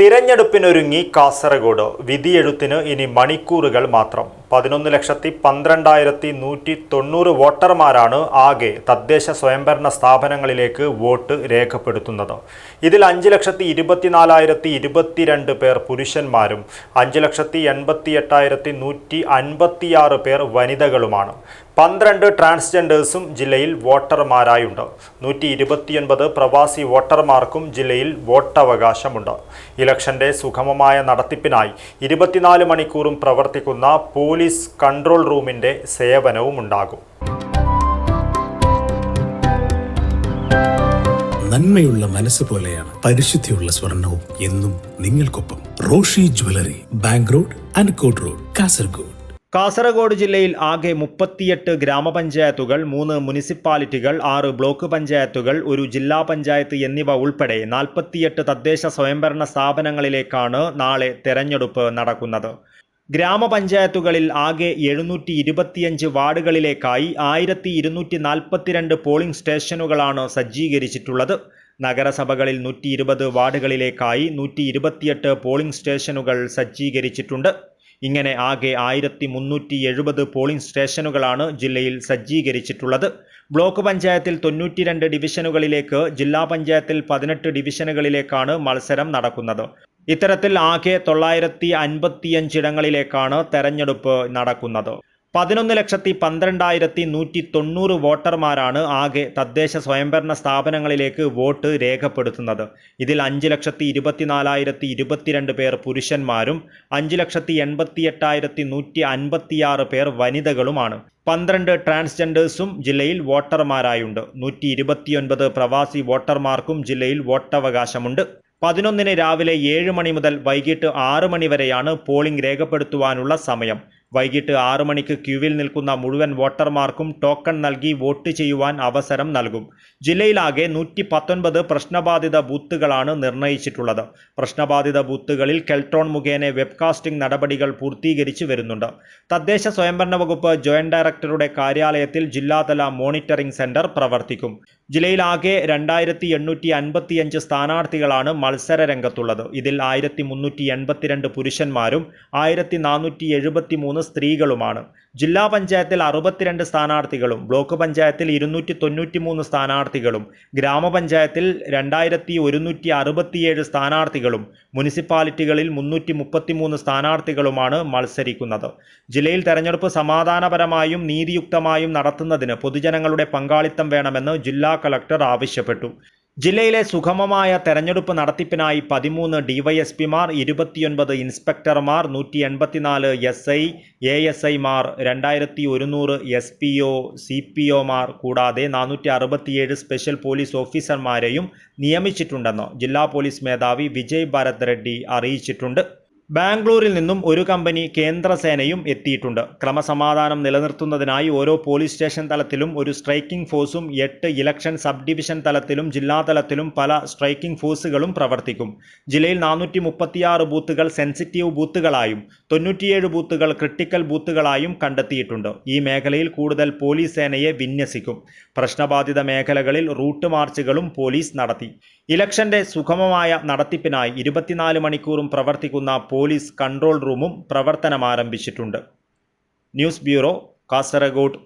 തിരഞ്ഞെടുപ്പിനൊരുങ്ങി കാസർഗോഡ്. വിധിയെഴുത്തിന് ഇനി മണിക്കൂറുകൾ മാത്രം. പതിനൊന്ന് ലക്ഷത്തി പന്ത്രണ്ടായിരത്തി നൂറ്റി തൊണ്ണൂറ് വോട്ടർമാരാണ് ആകെ തദ്ദേശ സ്വയംഭരണ സ്ഥാപനങ്ങളിലേക്ക് വോട്ട് രേഖപ്പെടുത്തുന്നത്. ഇതിൽ അഞ്ച് ലക്ഷത്തി ഇരുപത്തിനാലായിരത്തി ഇരുപത്തിരണ്ട് പേർ പുരുഷന്മാരും അഞ്ച് ലക്ഷത്തി എൺപത്തി എട്ടായിരത്തി നൂറ്റി അൻപത്തിയാറ് പേർ വനിതകളുമാണ്. പന്ത്രണ്ട് ട്രാൻസ്ജെൻഡേഴ്സും ജില്ലയിൽ വോട്ടർമാരായുണ്ട്. നൂറ്റി ഇരുപത്തിയൊൻപത് പ്രവാസി വോട്ടർമാർക്കും ജില്ലയിൽ വോട്ടവകാശമുണ്ട്. ഇലക്ഷന്റെ സുഗമമായ നടത്തിപ്പിനായി ഇരുപത്തിനാല് മണിക്കൂറും പ്രവർത്തിക്കുന്ന പോലീസ് കൺട്രോൾ റൂമിന്റെ സേവനവും ഉണ്ടാകും. നന്മയുള്ള മനസ്സ് പോലെയാണ് പരിശുദ്ധിയുള്ള സ്വർണവും എന്നും നിങ്ങൾക്കൊപ്പം Roshi jewellery bank road Ankot road Kasaragod. Kasaragod ജില്ലയിൽ ആകെ മുപ്പത്തിയെട്ട് ഗ്രാമപഞ്ചായത്തുകൾ മൂന്ന് മുനിസിപ്പാലിറ്റികൾ ആറ് ബ്ലോക്ക് പഞ്ചായത്തുകൾ ഒരു ജില്ലാ പഞ്ചായത്ത് എന്നിവ ഉൾപ്പെടെ നാൽപ്പത്തിയെട്ട് തദ്ദേശ സ്വയംഭരണ സ്ഥാപനങ്ങളിലേക്കാണ് നാളെ തെരഞ്ഞെടുപ്പ് നടക്കുന്നത്. ഗ്രാമപഞ്ചായത്തുകളിൽ ആകെ എഴുന്നൂറ്റി ഇരുപത്തിയഞ്ച് വാർഡുകളിലേക്കായി ആയിരത്തി ഇരുന്നൂറ്റി നാൽപ്പത്തിരണ്ട് പോളിംഗ് സ്റ്റേഷനുകളാണ് സജ്ജീകരിച്ചിട്ടുള്ളത്. നഗരസഭകളിൽ നൂറ്റി ഇരുപത് വാർഡുകളിലേക്കായി നൂറ്റി ഇരുപത്തിയെട്ട് പോളിംഗ് സ്റ്റേഷനുകൾ സജ്ജീകരിച്ചിട്ടുണ്ട്. ഇങ്ങനെ ആകെ ആയിരത്തി മുന്നൂറ്റി എഴുപത് പോളിംഗ് സ്റ്റേഷനുകളാണ് ജില്ലയിൽ സജ്ജീകരിച്ചിട്ടുള്ളത്. ബ്ലോക്ക് പഞ്ചായത്തിൽ തൊണ്ണൂറ്റിരണ്ട് ഡിവിഷനുകളിലേക്ക് ജില്ലാ പഞ്ചായത്തിൽ പതിനെട്ട് ഡിവിഷനുകളിലേക്കാണ് മത്സരം നടക്കുന്നത്. ഇത്തരത്തിൽ ആകെ തൊള്ളായിരത്തി അൻപത്തിയഞ്ചിടങ്ങളിലേക്കാണ് തെരഞ്ഞെടുപ്പ് നടക്കുന്നത്. പതിനൊന്ന് ലക്ഷത്തി പന്ത്രണ്ടായിരത്തി നൂറ്റി തൊണ്ണൂറ് വോട്ടർമാരാണ് ആകെ തദ്ദേശ സ്വയംഭരണ സ്ഥാപനങ്ങളിലേക്ക് വോട്ട് രേഖപ്പെടുത്തുന്നത്. ഇതിൽ അഞ്ച് ലക്ഷത്തി ഇരുപത്തിനാലായിരത്തി ഇരുപത്തിരണ്ട് പേർ പുരുഷന്മാരും അഞ്ച് ലക്ഷത്തി എൺപത്തി എട്ടായിരത്തി നൂറ്റി അൻപത്തിയാറ് പേർ വനിതകളുമാണ്. പന്ത്രണ്ട് ട്രാൻസ്ജെൻഡേഴ്സും ജില്ലയിൽ വോട്ടർമാരായുണ്ട്. നൂറ്റി ഇരുപത്തിയൊൻപത് പ്രവാസി വോട്ടർമാർക്കും ജില്ലയിൽ വോട്ടവകാശമുണ്ട്. പതിനൊന്നിന് രാവിലെ ഏഴ് മണി മുതൽ വൈകിട്ട് ആറ് മണി വരെയാണ് പോളിംഗ് രേഖപ്പെടുത്തുവാനുള്ള സമയം. വൈകിട്ട് ആറു മണിക്ക് ക്യൂവിൽ നിൽക്കുന്ന മുഴുവൻ വോട്ടർമാർക്കും ടോക്കൺ നൽകി വോട്ട് ചെയ്യുവാൻ അവസരം നൽകും. ജില്ലയിലാകെ നൂറ്റി പത്തൊൻപത് പ്രശ്നബാധിത ബൂത്തുകളാണ് നിർണയിച്ചിട്ടുള്ളത്. പ്രശ്നബാധിത ബൂത്തുകളിൽ കെൽട്രോൺ മുഖേന വെബ്കാസ്റ്റിംഗ് നടപടികൾ പൂർത്തീകരിച്ചു വരുന്നുണ്ട്. തദ്ദേശ സ്വയംഭരണ വകുപ്പ് ജോയിന്റ് ഡയറക്ടറുടെ കാര്യാലയത്തിൽ ജില്ലാതല മോണിറ്ററിംഗ് സെന്റർ പ്രവർത്തിക്കും. ജില്ലയിലാകെ രണ്ടായിരത്തി എണ്ണൂറ്റി അൻപത്തിയഞ്ച് സ്ഥാനാർത്ഥികളാണ് മത്സര രംഗത്തുള്ളത് ഇതിൽ ആയിരത്തി മുന്നൂറ്റി എൺപത്തിരണ്ട് പുരുഷന്മാരും ആയിരത്തി നാനൂറ്റി എഴുപത്തി മൂന്ന് സ്ത്രീകളുമാണ്. ജില്ലാ പഞ്ചായത്തിൽ അറുപത്തിരണ്ട് സ്ഥാനാർത്ഥികളും ബ്ലോക്ക് പഞ്ചായത്തിൽ ഇരുന്നൂറ്റി തൊണ്ണൂറ്റി മൂന്ന് സ്ഥാനാർത്ഥികളും ഗ്രാമപഞ്ചായത്തിൽ രണ്ടായിരത്തി ഒരുന്നൂറ്റി അറുപത്തിയേഴ് സ്ഥാനാർത്ഥികളും മുനിസിപ്പാലിറ്റികളിൽ മുന്നൂറ്റി മുപ്പത്തിമൂന്ന് സ്ഥാനാർത്ഥികളുമാണ് മത്സരിക്കുന്നത്. ജില്ലയിൽ തെരഞ്ഞെടുപ്പ് സമാധാനപരമായും നീതിയുക്തമായും നടത്തുന്നതിന് പൊതുജനങ്ങളുടെ പങ്കാളിത്തം വേണമെന്ന് ജില്ലാ കളക്ടർ ആവശ്യപ്പെട്ടു. ജില്ലയിലെ സുഗമമായ തെരഞ്ഞെടുപ്പ് നടത്തിപ്പിനായി പതിമൂന്ന് ഡിവൈഎസ്പിമാർ ഇരുപത്തിയൊൻപത് ഇൻസ്പെക്ടർമാർ നൂറ്റി എൺപത്തിനാല് എസ് ഐ എ എസ് ഐമാർ രണ്ടായിരത്തി ഒരുന്നൂറ് S P O C P ഒമാർ കൂടാതെ നാനൂറ്റി അറുപത്തിയേഴ് സ്പെഷ്യൽ പോലീസ് ഓഫീസർമാരെയും നിയമിച്ചിട്ടുണ്ടെന്ന് ജില്ലാ പോലീസ് മേധാവി വിജയ് ഭരത് റെഡ്ഡി അറിയിച്ചിട്ടുണ്ട്. ബാംഗ്ലൂരിൽ നിന്നും ഒരു കമ്പനി കേന്ദ്രസേനയും എത്തിയിട്ടുണ്ട്. ക്രമസമാധാനം നിലനിർത്തുന്നതിനായി ഓരോ പോലീസ് സ്റ്റേഷൻ തലത്തിലും ഒരു സ്ട്രൈക്കിംഗ് ഫോഴ്സും എട്ട് ഇലക്ഷൻ സബ് ഡിവിഷൻ തലത്തിലും ജില്ലാ തലത്തിലും പല സ്ട്രൈക്കിംഗ് ഫോഴ്സുകളും പ്രവർത്തിക്കും. ജില്ലയിൽ നാനൂറ്റി മുപ്പത്തിയാറ് ബൂത്തുകൾ സെൻസിറ്റീവ് ബൂത്തുകളായും തൊണ്ണൂറ്റിയേഴ് ബൂത്തുകൾ ക്രിട്ടിക്കൽ ബൂത്തുകളായും കണ്ടെത്തിയിട്ടുണ്ട്. ഈ മേഖലയിൽ കൂടുതൽ പോലീസ് സേനയെ വിന്യസിക്കും. പ്രശ്നബാധിത മേഖലകളിൽ റൂട്ട് മാർച്ചുകളും പോലീസ് നടത്തി. ഇലക്ഷന്റെ സുഗമമായ നടത്തിപ്പിനായി ഇരുപത്തിനാല് മണിക്കൂറും പ്രവർത്തിക്കുന്ന പോലീസ് കൺട്രോൾ റൂമും പ്രവർത്തനമാരംഭിച്ചിട്ടുണ്ട്. News bureau Kasaragod.